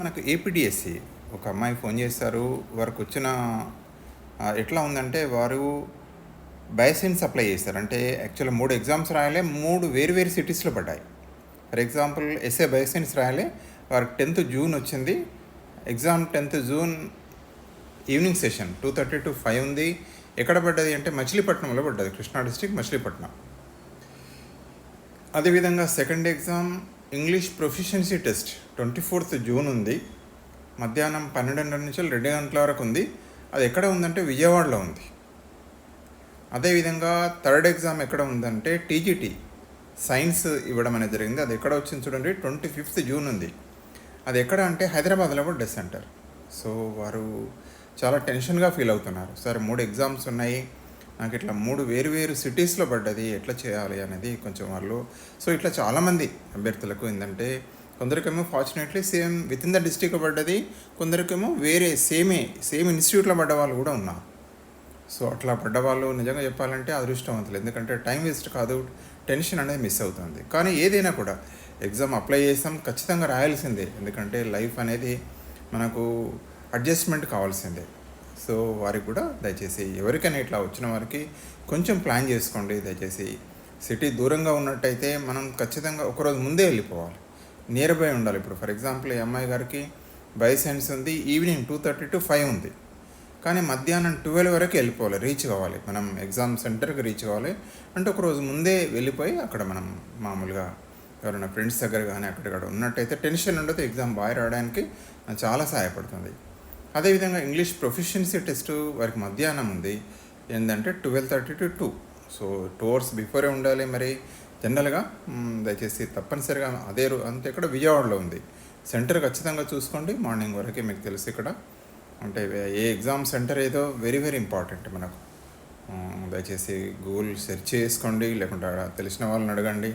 మనకు ఏపీడిఎస్సి ఒక అమ్మాయి ఫోన్ చేస్తారు. వారికి వచ్చిన ఎట్లా ఉందంటే వారు బయోసైన్స్ అప్లై చేస్తారు. అంటే యాక్చువల్గా మూడు ఎగ్జామ్స్ రాయాలి మూడు వేరు వేరు సిటీస్లో పడ్డాయి. ఫర్ ఎగ్జాంపుల్ ఎస్ఏ బయోసైన్స్ రాయాలి వారికి టెన్త్ జూన్ వచ్చింది. Exam tenth June evening session two thirty to five ఉంది. ఎక్కడ పడ్డది అంటే మచిలీపట్నంలో పడ్డది. కృష్ణా డిస్టిక్ మచిలీపట్నం. అదేవిధంగా second exam English proficiency test twenty fourth June ఉంది. మధ్యాహ్నం పన్నెండున్నర నుంచి రెండు గంటల వరకు ఉంది. అది ఎక్కడ ఉందంటే విజయవాడలో ఉంది. అదేవిధంగా థర్డ్ ఎగ్జామ్ ఎక్కడ ఉందంటే టీజీటీ సైన్స్ ఇవ్వడం అనేది జరిగింది. అది ఎక్కడ వచ్చింది చూడండి ట్వంటీ ఫిఫ్త్ జూన్ ఉంది. అది ఎక్కడ అంటే హైదరాబాద్లో కూడా డెస్ సెంటర్ సో వారు చాలా టెన్షన్గా ఫీల్ అవుతున్నారు. సరే మూడు ఎగ్జామ్స్ ఉన్నాయి. నాకు ఇట్లా మూడు వేరు వేరు సిటీస్లో పడ్డది ఎట్లా చేయాలి అనేది కొంచెం వాళ్ళు. సో ఇట్లా చాలామంది అభ్యర్థులకు ఏంటంటే కొందరికేమో fortunately same with in the district పడ్డది కొందరికేమో వేరే సేమే సేమ్ ఇన్స్టిట్యూట్లో పడ్డ వాళ్ళు కూడా ఉన్నారు సో అట్లా పడ్డ వాళ్ళు నిజంగా చెప్పాలంటే అదృష్టవంతులు. ఎందుకంటే టైం వేస్ట్ కాదు టెన్షన్ అనేది మిస్ అవుతుంది. కానీ ఏదైనా కూడా ఎగ్జామ్ అప్లై చేస్తాం ఖచ్చితంగా రాయాల్సిందే. ఎందుకంటే లైఫ్ అనేది మనకు అడ్జస్ట్మెంట్ కావాల్సిందే. సో వారికి కూడా దయచేసి ఎవరికైనా ఇట్లా వచ్చిన వారికి కొంచెం ప్లాన్ చేసుకోండి దయచేసి. సిటీ దూరంగా ఉన్నట్టయితే మనం ఖచ్చితంగా ఒకరోజు ముందే వెళ్ళిపోవాలి. నియర్ బై ఉండాలి. ఇప్పుడు ఫర్ ఎగ్జాంపుల్ ఈ అమ్మాయి గారికి బై సెన్స్ ఉంది? Evening two thirty to five ఉంది. కానీ మధ్యాహ్నం ట్వెల్వ్ వరకు వెళ్ళిపోవాలి. రీచ్ కావాలి. మనం ఎగ్జామ్ సెంటర్కి రీచ్ కావాలి. అంటే ఒకరోజు ముందే వెళ్ళిపోయి అక్కడ మనం మామూలుగా ఎవరైనా ఫ్రెండ్స్ దగ్గర కానీ అక్కడ ఉన్నట్టయితే టెన్షన్ ఉండదు. ఎగ్జామ్ బాగా రావడానికి చాలా సహాయపడుతుంది. అదేవిధంగా ఇంగ్లీష్ ప్రొఫిషియన్సీ టెస్ట్ వారికి మధ్యాహ్నం ఉంది. ఏంటంటే twelve thirty to two. So two hours before ఉండాలి మరి. జనరల్గా దయచేసి తప్పనిసరిగా అదే రో అంతే ఇక్కడ విజయవాడలో ఉంది. సెంటర్ ఖచ్చితంగా చూసుకోండి. మార్నింగ్ వరకే మీకు తెలుసు ఇక్కడ. అంటే ఏ ఎగ్జామ్ సెంటర్ ఏదో వెరీ వెరీ ఇంపార్టెంట్ మనకు. దయచేసి గూగుల్ సెర్చ్ చేసుకోండి. లేకుంటే ఆడ తెలిసిన వాళ్ళని అడగండి.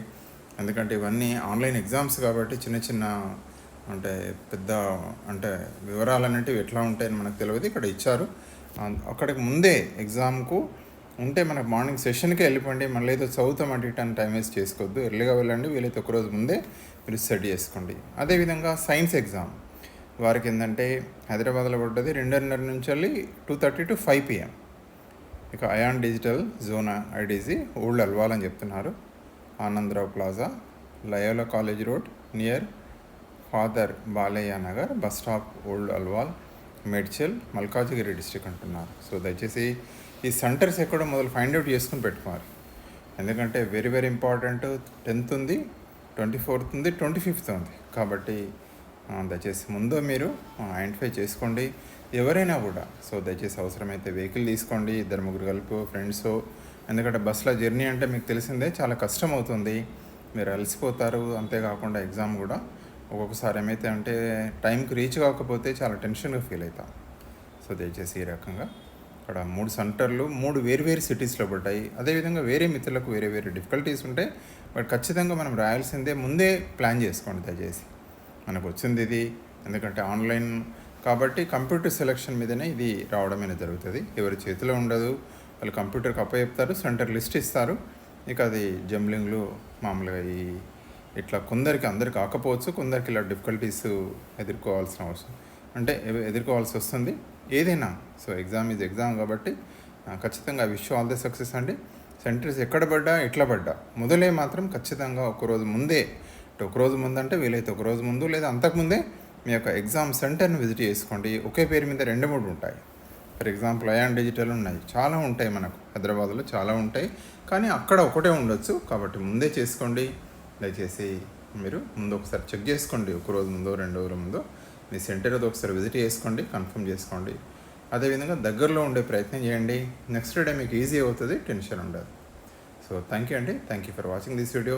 ఎందుకంటే ఇవన్నీ ఆన్లైన్ ఎగ్జామ్స్ కాబట్టి చిన్న చిన్న అంటే పెద్ద అంటే వివరాలు అనేటివి ఎట్లా ఉంటాయని మనకు తెలియదు. ఇక్కడ ఇచ్చారు. అక్కడికి ముందే ఎగ్జామ్కు ఉంటే మనకు మార్నింగ్ సెషన్కే వెళ్ళిపోండి మళ్ళీ ఏదో అటు ఇటు టైం వేస్ట్ చేసుకోవద్దు. ఎర్లీగా వెళ్ళండి వీలైతే ఒకరోజు ముందే మీరు స్టడీ చేసుకోండి. అదేవిధంగా సైన్స్ ఎగ్జామ్. వారికి ఏంటంటే హైదరాబాద్లో పడ్డది రెండున్నర నుంచి వెళ్ళి two thirty to five PM. ఇక ion digital zone IDG old Alwal అని చెప్తున్నారు. Anandarao plaza Loyola college road near father Balaiah Nagar bus stop old Alwal Medchal Malkajgiri district అంటున్నారు. సో దయచేసి ఈ సెంటర్స్ ఎక్కడో మొదలు ఫైండ్ అవుట్ చేసుకుని పెట్టుకోవాలి. ఎందుకంటే వెరీ వెరీ ఇంపార్టెంట్ టెన్త్ ఉంది ట్వంటీ ఫోర్త్ ఉంది ట్వంటీ ఫిఫ్త్ ఉంది. కాబట్టి దయచేసి ముందు మీరు ఐడెంటిఫై చేసుకోండి. ఎవరైనా కూడా సో దయచేసి అవసరమైతే వెహికల్ తీసుకోండి ఇద్దరు ముగ్గురు కలుపు ఫ్రెండ్స్ ఎందుకంటే బస్సులో జర్నీ అంటే మీకు తెలిసిందే చాలా కష్టం అవుతుంది. మీరు అలసిపోతారు. అంతేకాకుండా ఎగ్జామ్ కూడా ఒక్కొక్కసారి ఏమైతే అంటే టైంకి రీచ్ కాకపోతే చాలా టెన్షన్గా ఫీల్ అవుతాం. సో దయచేసి ఈ రకంగా అక్కడ మూడు సెంటర్లు మూడు వేరువేరు సిటీస్లో పడ్డాయి. అదేవిధంగా వేరే మిత్రులకు వేరే వేరే డిఫికల్టీస్ ఉంటాయి. బట్ ఖచ్చితంగా మనం రాయాల్సిందే ముందే ప్లాన్ చేసుకోండి దయచేసి. మనకు వచ్చింది ఇది ఎందుకంటే ఆన్లైన్ కాబట్టి కంప్యూటర్ సెలెక్షన్ మీదనే ఇది రావడం అనేది జరుగుతుంది. ఎవరి చేతిలో ఉండదు. వాళ్ళు కంప్యూటర్కి అప్ప చెప్తారు సెంటర్ లిస్ట్ ఇస్తారు. ఇక అది జంబ్లింగ్లు మామూలుగా ఈ ఇట్లా కొందరికి అందరికి కాకపోవచ్చు కొందరికి ఇలా డిఫికల్టీస్ ఎదుర్కోవాల్సిన అవసరం. అంటే ఎదుర్కోవాల్సి వస్తుంది ఏదైనా. సో ఎగ్జామ్ ఇస్ ఎగ్జామ్ కాబట్టి ఆ, ఖచ్చితంగా విష్ ఆల్ ద సక్సెస్ అండి. సెంటర్స్ ఎక్కడ పడ్డా ఎట్లా పడ్డా. మొదలే మాత్రం ఖచ్చితంగా ఒకరోజు ముందే. అంటే ఒకరోజు ముందు అంటే వీలైతే ఒకరోజు ముందు లేదా అంతకుముందే మీ యొక్క ఎగ్జామ్ సెంటర్ని విజిట్ చేసుకోండి. ఒకే పేరు మీద రెండు మూడు ఉంటాయి. ఫర్ ఎగ్జాంపుల్ అయాన్ డిజిటల్ ఉన్నాయి. చాలా ఉంటాయి మనకు. హైదరాబాద్లో చాలా ఉంటాయి. కానీ అక్కడ ఒకటే ఉండొచ్చు. కాబట్టి ముందే చేసుకోండి. దయచేసి మీరు ముందు ఒకసారి చెక్ చేసుకోండి ఒక రోజు ముందు రెండు రోజుల ముందు. మీ సెంటర్ ఒకసారి విజిట్ చేసుకోండి కన్ఫర్మ్ చేసుకోండి. అదేవిధంగా దగ్గరలో ఉండే ప్రయత్నం చేయండి. నెక్స్ట్ డే మీకు ఈజీ అవుతుంది టెన్షన్ ఉండదు. సో థ్యాంక్ యూ అండి. Thank you for watching this video.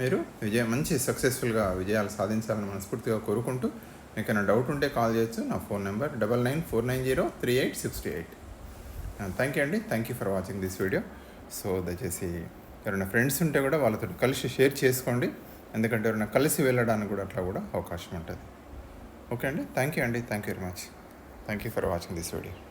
మీరు విజయం మంచి సక్సెస్ఫుల్గా విజయాలు సాధించాలని మనస్ఫూర్తిగా కోరుకుంటూ మీకు ఏమైనా డౌట్ ఉంటే కాల్ చేయొచ్చు. నా phone number double nine four nine zero three eight sixty eight. Thank you అండి. Thank you for watching this video. So దయచేసి ఎవరైనా ఫ్రెండ్స్ ఉంటే కూడా వాళ్ళతో కలిసి షేర్ చేసుకోండి. ఎందుకంటే ఎవరైనా కలిసి వెళ్ళడానికి కూడా అట్లా కూడా అవకాశం ఉంటుంది. ఓకే అండి? థ్యాంక్ యూ అండి. Thank you very much thank you for watching this video